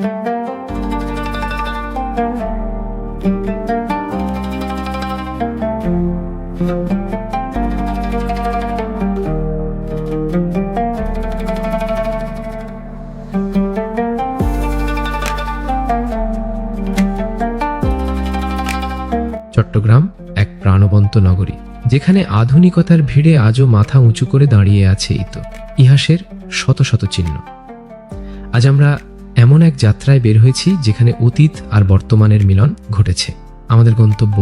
চট্টগ্রাম এক প্রাণবন্ত নগরী, যেখানে আধুনিকতার ভিড়ে আজও মাথা উঁচু করে দাঁড়িয়ে আছে এই তো ইতিহাসের শত শত চিহ্ন। আজ আমরা এমন এক যাত্রায় বের হয়েছি যেখানে অতীত আর বর্তমানের মিলন ঘটেছে। আমাদের গন্তব্য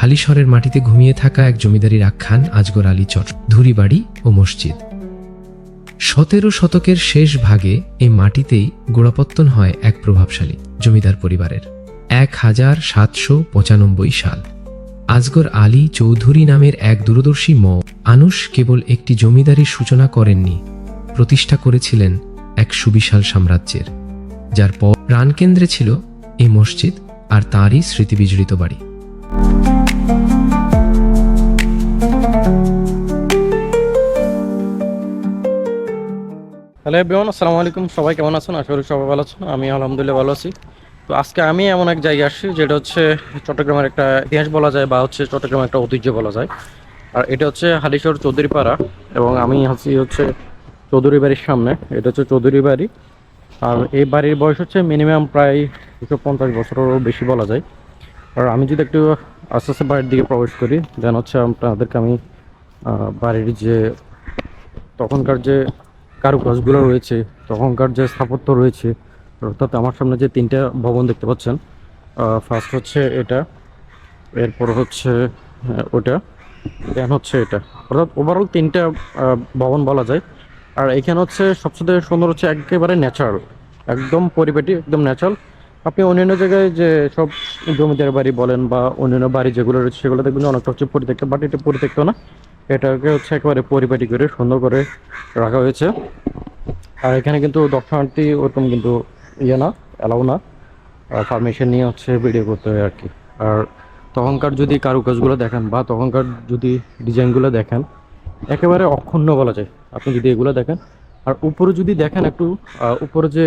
হালিশরের মাটিতে ঘুমিয়ে থাকা এক জমিদারির আখ্যান আজগর আলী চর, ধুরিবাড়ি ও মসজিদ। সতেরো শতকের শেষ ভাগে এই মাটিতেই গোড়াপত্তন হয় এক প্রভাবশালী জমিদার পরিবারের। এক হাজার সাতশো পঁচানব্বই সাল। আজগর আলী চৌধুরী নামের এক দূরদর্শী ম, আনুষ কেবল একটি জমিদারির সূচনা করেননি, প্রতিষ্ঠা করেছিলেন এক সুবিশাল সাম্রাজ্যের। যার পর প্রাণকেন্দ্রে ছিল এই মসজিদ আর তাঁরই স্মৃতিবিজড়িত বাড়ি। হ্যালো আসসালামু আলাইকুম। সবাই কেমন আছেন? আশা করি সবাই ভালো আছেন। আমি আলহামদুলিল্লাহ ভালো আছি। তো আজকে আমি এমন এক জায়গায় আসছি যেটা হচ্ছে চট্টগ্রামের একটা ইতিহাস বলা যায় বা হচ্ছে চট্টগ্রামের একটা ঐতিহ্য বলা যায়। আর এটা হচ্ছে হালিশহর চৌধুরীপাড়া এবং আমি আছি হচ্ছে চৌধুরী বাড়ির সামনে। এটা হচ্ছে চৌধুরী বাড়ি। আর এই বাড়ির বয়স হচ্ছে মিনিমাম প্রায় দুশো পঞ্চাশ বছরেরও বেশি বলা যায়। আর আমি যদি একটু আস্তে আস্তে বাড়ির দিকে প্রবেশ করি দেন হচ্ছে আপনাদেরকে আমি বাড়ির যে তখনকার যে কারুকাজগুলো রয়েছে, তখনকার যে স্থাপত্য রয়েছে, অর্থাৎ আমার সামনে যে তিনটা ভবন দেখতে পাচ্ছেন ফার্স্ট হচ্ছে এটা, এরপর হচ্ছে ওটা দেন হচ্ছে এটা। অর্থাৎ ওভারঅল তিনটা ভবন বলা যায়। আর এখানে হচ্ছে সবচেয়ে সুন্দর হচ্ছে একেবারে ন্যাচারাল একদম পরিপাটি, একদম ন্যাচারাল আপনি অন্যান্য জায়গায় যে সব জমিদার বাড়ি বলেন বা অন্যান্য বাড়ি যেগুলো রয়েছে সেগুলো দেখবেন অনেকটা হচ্ছে পরিত্যক্ত, বাট এটা পরিত্যক্ত না। এটাকে হচ্ছে একেবারে পরিপাটি করে, সুন্দর করে রাখা হয়েছে। আর এখানে কিন্তু দর্শনার্থী ওরকম কিন্তু ইয়ে না অ্যালাউ না। পারমিশন নিয়ে হচ্ছে ভিডিও করতে হয় আর কি। আর তখনকার যদি কারুকাজগুলো দেখেন বা তখনকার যদি ডিজাইনগুলো দেখেন, একেবারে অক্ষুণ্ণ বলা যায়। আপনি যদি এগুলো দেখেন, আর উপরে যদি দেখেন একটু উপরে যে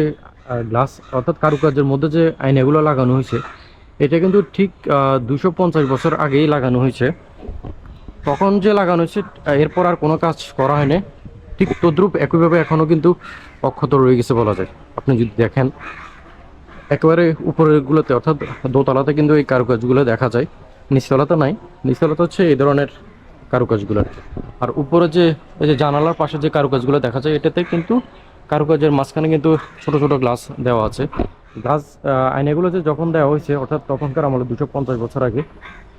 গ্লাস অর্থাৎ কারুকার্যের মধ্যে যে আয়নাগুলো লাগানো হয়েছে, এটা কিন্তু ঠিক দুশো পঞ্চাশ বছর আগেই লাগানো হয়েছে। তখন যে লাগানো হয়েছে এরপর আর কোনো কাজ করা হয়নি। ঠিক তদ্রুপ একইভাবে এখনও কিন্তু অক্ষত রয়ে গেছে বলা যায়। আপনি যদি দেখেন, একেবারে উপরের গুলোতে অর্থাৎ দোতলাতে কিন্তু এই কারুকাজগুলো দেখা যায়। নিচতলাতে নাই। নিচতলাতে হচ্ছে এই ধরনের কারুকাজগুলো। আর উপরে যে, এই যে জানালার পাশে যে কারুকাজগুলো দেখা যায়, এটাতে কিন্তু কারুকাজের মাঝখানে কিন্তু ছোট ছোট গ্লাস দেওয়া আছে। গ্লাস আয়নাগুলো যে যখন দেওয়া হয়েছে, অর্থাৎ তখনকার আমলে দুশো পঞ্চাশ বছর আগে,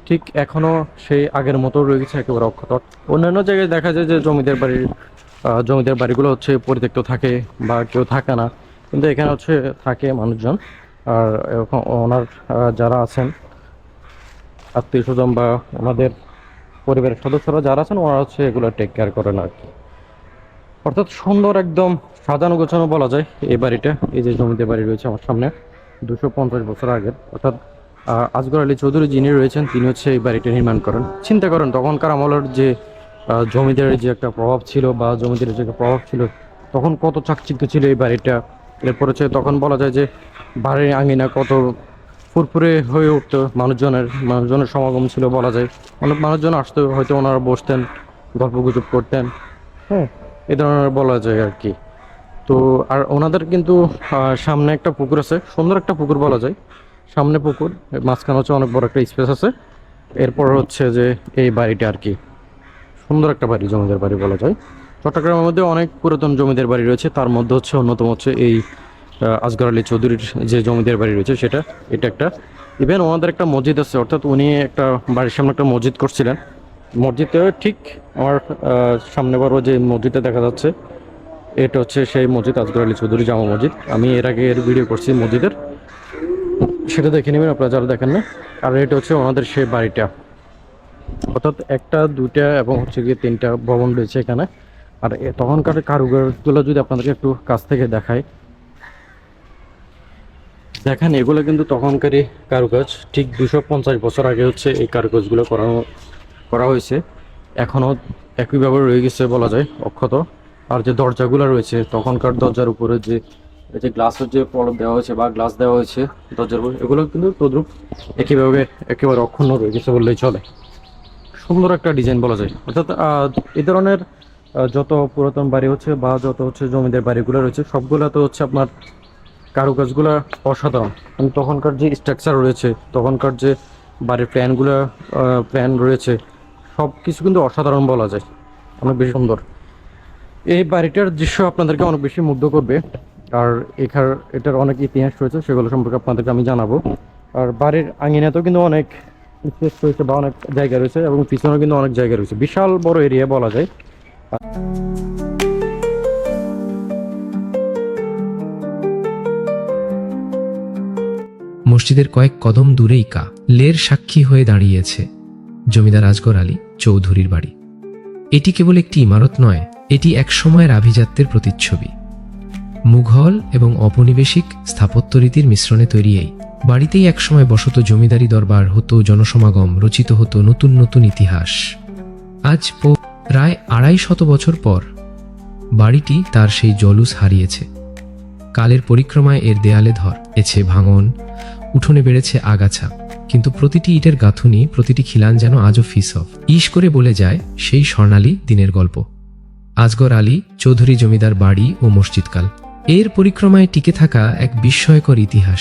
ঠিক এখনও সেই আগের মতো রয়ে গেছে একেবারে অক্ষত। অন্যান্য জায়গায় দেখা যায় যে জমিদার বাড়ির জমিদার বাড়িগুলো হচ্ছে পরিত্যক্ত থাকে বা কেউ থাকে না। কিন্তু এখানে হচ্ছে থাকে মানুষজন। আর ওনার যারা আছেন, আত্মীয় স্বজন বা ওনাদের পরিবারের সদস্যরা যারা আছেন, ওনারা হচ্ছে এগুলো টেক কেয়ার করেন আর কি। অর্থাৎ সুন্দর একদম সাজানো গোছানো বলা যায় এই বাড়িটা। এই যে জমিতে বাড়ি রয়েছে আমার সামনে, দুশো পঞ্চাশ বছর আগের। অর্থাৎ আজগর আলী চৌধুরী যিনি রয়েছেন, তিনি হচ্ছে এই বাড়িটা নির্মাণ করেন। চিন্তা করেন, তখনকার আমলের যে জমিদারের যে একটা প্রভাব ছিল বা জমিদারের যে একটা প্রভাব ছিল, তখন কত চাকচিক্য ছিল এই বাড়িটা। এরপর হচ্ছে তখন বলা যায় যে, বাড়ির আঙিনা কত ফুরফুরে হয়ে উঠতো মানুষজনের মানুষজনের সমাগম ছিল বলা যায়। অনেক মানুষজন আসতো, হয়তো ওনারা বসতেন গল্প গুজব করতেন। হ্যাঁ এই ধরনের বলা যায় আর কি। তো আর ওনাদের কিন্তু সামনে একটা পুকুর আছে, সুন্দর একটা পুকুর বলা যায়। সামনে পুকুর, মাঝখানে হচ্ছে অনেক বড় একটা স্পেস আছে। এরপর হচ্ছে যে এই বাড়িটা আর কি। সুন্দর একটা বাড়ি, জমিদার বাড়ি বলা যায়। চট্টগ্রামের মধ্যে অনেক পুরাতন জমিদার বাড়ি রয়েছে, তার মধ্যে হচ্ছে অন্যতম হচ্ছে এই আসগর আলী চৌধুরীর যে জমিদার বাড়ি রয়েছে সেটা, এটা একটা। ইভেন ওনাদের একটা মসজিদ আছে, অর্থাৎ উনি একটা বাড়ির সামনে একটা মসজিদ করছিলেন। মসজিদে ঠিক আমার সামনে বড় যে মসজিদটা দেখা যাচ্ছে, এটা হচ্ছে সেই মসজিদ, আসগর আলী চৌধুরী জামা মসজিদ। আমি এর আগে এর ভিডিও করছি মসজিদের। সেটা দেখে নেবেন, আপনারা যারা দেখেন না। আর এটা হচ্ছে ওনাদের সেই বাড়িটা। অর্থাৎ একটা, দুইটা এবং হচ্ছে গিয়ে তিনটা ভবন রয়েছে এখানে। আর তখনকার কারুকারগুলো যদি আপনাদেরকে একটু কাছ থেকে দেখাই দেখেন, এগুলো কিন্তু তখনকারই কারুকাজ। ঠিক দুশো পঞ্চাশ বছর আগে হচ্ছে এই কারুকাজগুলো করানো, করা হয়েছে। এখনও একইভাবে রয়ে গেছে বলা যায়, অক্ষত। আর যে দরজাগুলো রয়েছে, তখনকার দরজার উপরে যে, এই যে গ্লাসের যে পলব দেওয়া হয়েছে বা গ্লাস দেওয়া হয়েছে দরজার উপরে, এগুলো কিন্তু তদ্রুপ একইভাবে একেবারে অক্ষুণ্ণ রয়ে গেছে বললেই চলে। সুন্দর একটা ডিজাইন বলা যায়। অর্থাৎ এই ধরনের যত পুরাতন বাড়ি হচ্ছে বা যত হচ্ছে জমিদার বাড়িগুলো রয়েছে সবগুলো তো হচ্ছে আপনার কারুকাজগুলো অসাধারণ। মানে তখনকার যে স্ট্রাকচার রয়েছে, তখনকার যে বাড়ির প্ল্যানগুলো প্ল্যান রয়েছে সব কিছু কিন্তু অসাধারণ বলা যায়। অনেক বেশি সুন্দর। এই বাড়িটার দৃশ্য আপনাদেরকে অনেক বেশি মুগ্ধ করবে। আর এখার, এটার অনেক ইতিহাস রয়েছে, সেগুলো সম্পর্কে আপনাদেরকে আমি জানাব। আর বাড়ির আঙিনাতেও কিন্তু অনেক স্পেস রয়েছে বা অনেক জায়গা রয়েছে, এবং পিছনেও কিন্তু অনেক জায়গা রয়েছে। বিশাল বড় এরিয়া বলা যায়। মসজিদের কয়েক কদম দূরেই কা লের সাক্ষী হয়ে দাঁড়িয়েছে জমিদার আজগর আলী, চৌধুরীর বাড়ি। এটি কেবল একটি ইমারত নয়, এটি এক সময়ের আভিজাত্যের প্রতিচ্ছবি। মুঘল এবং ঔপনিবেশিক স্থাপত্য রীতির মিশ্রণে তৈরি এই বাড়িতেই একসময় বসত জমিদারি দরবার হতো, জনসমাগম রচিত হতো নতুন নতুন ইতিহাস। আজ প্রায় আড়াই শত বছর পর বাড়িটি তার সেই জলুস হারিয়েছে। কালের পরিক্রমায় এর দেয়ালে ধর, এছে ভাঙন উঠোনে বেড়েছে আগাছা। কিন্তু প্রতিটি ইটের গাঁথুনি, প্রতিটি খিলান যেন আজও ফিসফ ইস করে বলে যায় সেই স্বর্ণালী দিনের গল্প। আজগর আলী, চৌধুরী জমিদার বাড়ি ও মসজিদকাল। এর পরিক্রমায় টিকে থাকা এক বিস্ময়কর ইতিহাস।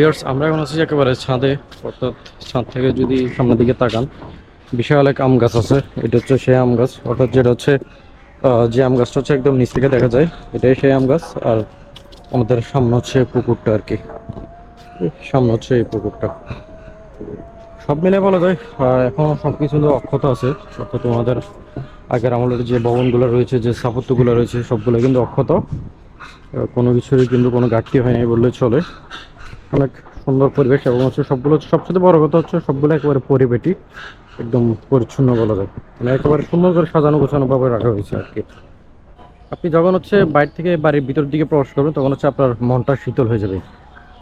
বিয়ার্স আমরা এখন আছি একেবারে ছাদে অর্থাৎ ছাদ থেকে যদি সামনের দিকে তাকান বিশাল এক আম গাছ আছে এটা হচ্ছে সেই আম গাছ অর্থাৎ যেটা হচ্ছে যে আম গাছটা হচ্ছে একদম নিচ থেকে দেখা যায় এটাই সেই আম গাছ আর আমাদের সামনে হচ্ছে পুকুরটা আর কি। সামনে হচ্ছে এই পুকুরটা। সব মিলে বলা যায় আহ, এখনও সব কিছু অক্ষত আছে অর্থাৎ আমাদের আগের আমলের যে ভবনগুলো রয়েছে যে স্থাপত্যগুলো রয়েছে সবগুলো কিন্তু অক্ষত। কোনো কিছুরই কিন্তু কোনো ঘাটতি হয়নি বললে চলে। অনেক সুন্দর পরিবেশ এবং হচ্ছে সবগুলো সবচেয়ে বড় কথা হচ্ছে সবগুলো একেবারে পরিবেটি একদম পরিচ্ছন্ন বলা যায়। মানে একেবারে সুন্দর করে সাজানো গোছানো ভাবে রাখা হয়েছে আর কি। আপনি যখন হচ্ছে বাইরে থেকে বাড়ির ভিতর দিকে প্রবেশ করবেন, তখন হচ্ছে আপনার মনটা শীতল হয়ে যাবে।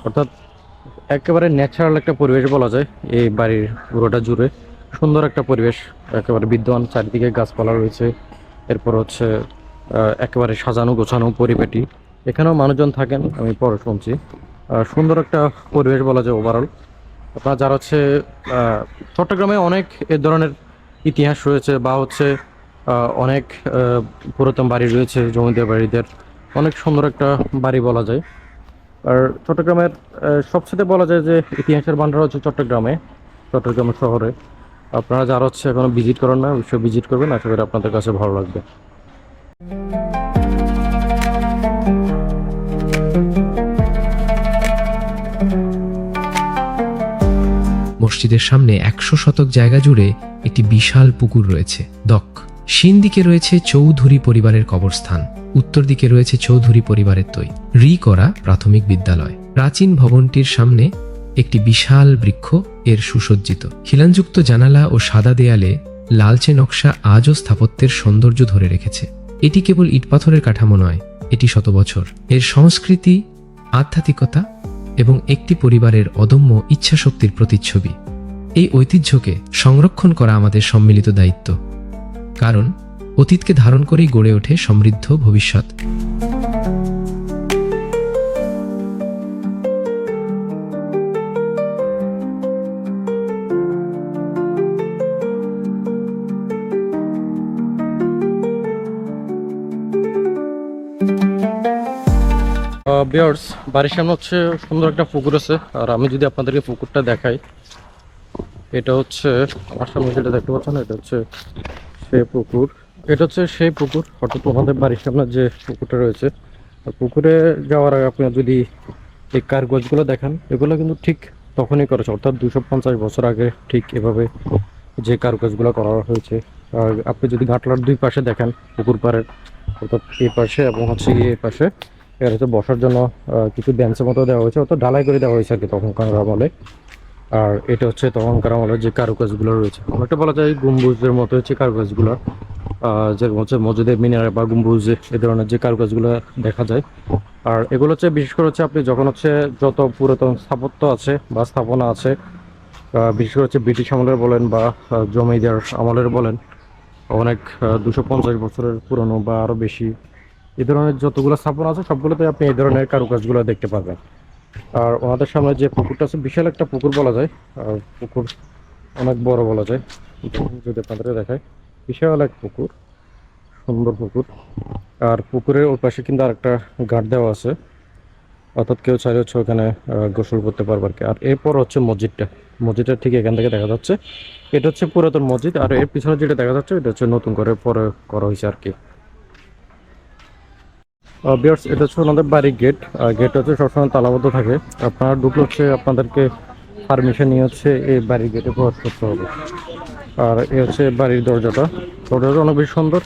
অর্থাৎ একেবারে ন্যাচারাল একটা পরিবেশ বলা যায় এই বাড়ির পুরোটা জুড়ে। সুন্দর একটা পরিবেশ, একেবারে বিদ্যমান চারিদিকে গাছপালা রয়েছে। এরপর হচ্ছে একেবারে সাজানো গোছানো পরিবেটি এখানেও মানুষজন থাকেন, আমি পরে শুনছি। সুন্দর একটা পরিবেশ বলা যায় ওভারঅল আপনার যারা হচ্ছে চট্টগ্রামে অনেক এ ধরনের ইতিহাস রয়েছে বা হচ্ছে অনেক পুরাতন বাড়ি রয়েছে, জমিদার বাড়িদের। অনেক সুন্দর একটা বাড়ি বলা যায়। আর চট্টগ্রামের সবচেয়ে বলা যায় যে ইতিহাসের ভান্ডার হচ্ছে চট্টগ্রামে, চট্টগ্রাম শহরে। আপনারা যারা হচ্ছে এখনও ভিজিট করেন না, অবশ্যই ভিজিট করবেন। আশা করি আপনাদের কাছে ভালো লাগবে। মসজিদের সামনে একশো শতক জায়গা জুড়ে একটি বিশাল পুকুর রয়েছে দক সিন দিকে রয়েছে চৌধুরী পরিবারের কবরস্থান, উত্তর দিকে রয়েছে চৌধুরী পরিবারের তৈ। রি করা প্রাথমিক বিদ্যালয়। প্রাচীন ভবনটির সামনে একটি বিশাল বৃক্ষ, এর সুসজ্জিত। খিলানযুক্ত জানালা ও সাদা দেয়ালে লালচে নকশা আজও স্থাপত্যের সৌন্দর্য ধরে রেখেছে। এটি কেবল ইটপাথরের কাঠামো নয়, এটি শত বছর। এর সংস্কৃতি, আধ্যাত্মিকতা এবং একটি পরিবারের অদম্য ইচ্ছাশক্তির প্রতিচ্ছবি। এই ঐতিহ্যকে সংরক্ষণ করা আমাদের সম্মিলিত দায়িত্ব। কারণ, অতীতকে ধারণ করেই গড়ে ওঠে সমৃদ্ধ ভবিষ্যৎ। বিয়ার্স বাড়ির সামনে হচ্ছে সুন্দর একটা পুকুর আছে। আর আমি যদি আপনাদেরকে পুকুরটা দেখাই এটা হচ্ছে, আমার সামনে যেটা দেখতে পাচ্ছেন, এটা হচ্ছে সেই পুকুর। এটা হচ্ছে সেই পুকুর, অর্থাৎ তোমাদের বাড়ির সামনে যে পুকুরটা রয়েছে পুকুরে যাওয়ার আগে আপনি যদি এই কারগজগুলো দেখেন, এগুলো কিন্তু ঠিক তখনই করেছে অর্থাৎ দুশো পঞ্চাশ বছর আগে ঠিক এভাবে যে কারুকাজগুলো করা হয়েছে। আর আপনি যদি ঘাটলার দুই পাশে দেখেন পুকুর পাড়ের, অর্থাৎ এই পাশে এবং হচ্ছে এই পাশে, এর হচ্ছে বসার জন্য কিছু বেঞ্চের মতো দেওয়া হয়েছে, অর্থাৎ ঢালাই করে দেওয়া হয়েছে আর কি তখনকার আমলে। আর এটা হচ্ছে তখনকার আমলের যে কারুকাজগুলো রয়েছে। অনেকটা বলা যায় গম্বুজের মতো হচ্ছে কারুকাজগুলো। যেরকম হচ্ছে মসজিদের মিনারে বা গম্বুজে, এ ধরনের যে কারুকাজগুলো দেখা যায়। আর এগুলো হচ্ছে বিশেষ করে হচ্ছে আপনি যখন হচ্ছে যত পুরাতন স্থাপত্য আছে বা স্থাপনা আছে বিশেষ করে হচ্ছে ব্রিটিশ আমলের বলেন বা জমিদার আমলের বলেন, অনেক দুশো পঞ্চাশ বছরের পুরনো বা আরও বেশি, এ ধরনের যতগুলো স্থাপনা আছে সবগুলোতে আপনি এই ধরনের কারুকাজগুলো দেখতে পাবেন আর ওনাদের সামনে যে পুকুরটা আছে, বিশাল একটা পুকুর বলা যায়। আর পুকুর অনেক বড় বলা যায়। যদি আপনাদের দেখায় বিশাল এক পুকুর, সুন্দর পুকুর। আর পুকুরের ওই পাশে কিন্তু আরেকটা গার্ড দেওয়া আছে। অর্থাৎ কেউ চাইলে হচ্ছে ওখানে গোসল করতে পারবে আর কি। আর এরপর হচ্ছে মসজিদটা। মসজিদটা ঠিক এখান থেকে দেখা যাচ্ছে। এটা হচ্ছে পুরাতন মসজিদ। আর এর পিছনে যেটা দেখা যাচ্ছে, এটা হচ্ছে নতুন করে পরে করা হয়েছে আর কি। বিয়ার্স এটা হচ্ছে ওনাদের বাড়ির গেট গেট হচ্ছে সবসময় তালাবদ্ধ থাকে। আপনারা ঢুকলে হচ্ছে আপনাদেরকে পারমিশন নিয়ে হচ্ছে এই বাড়ির গেটে প্রবেশ করতে হবে। আর এ হচ্ছে বাড়ির দরজাটা। দরজাটা অনেক বেশি সুন্দর।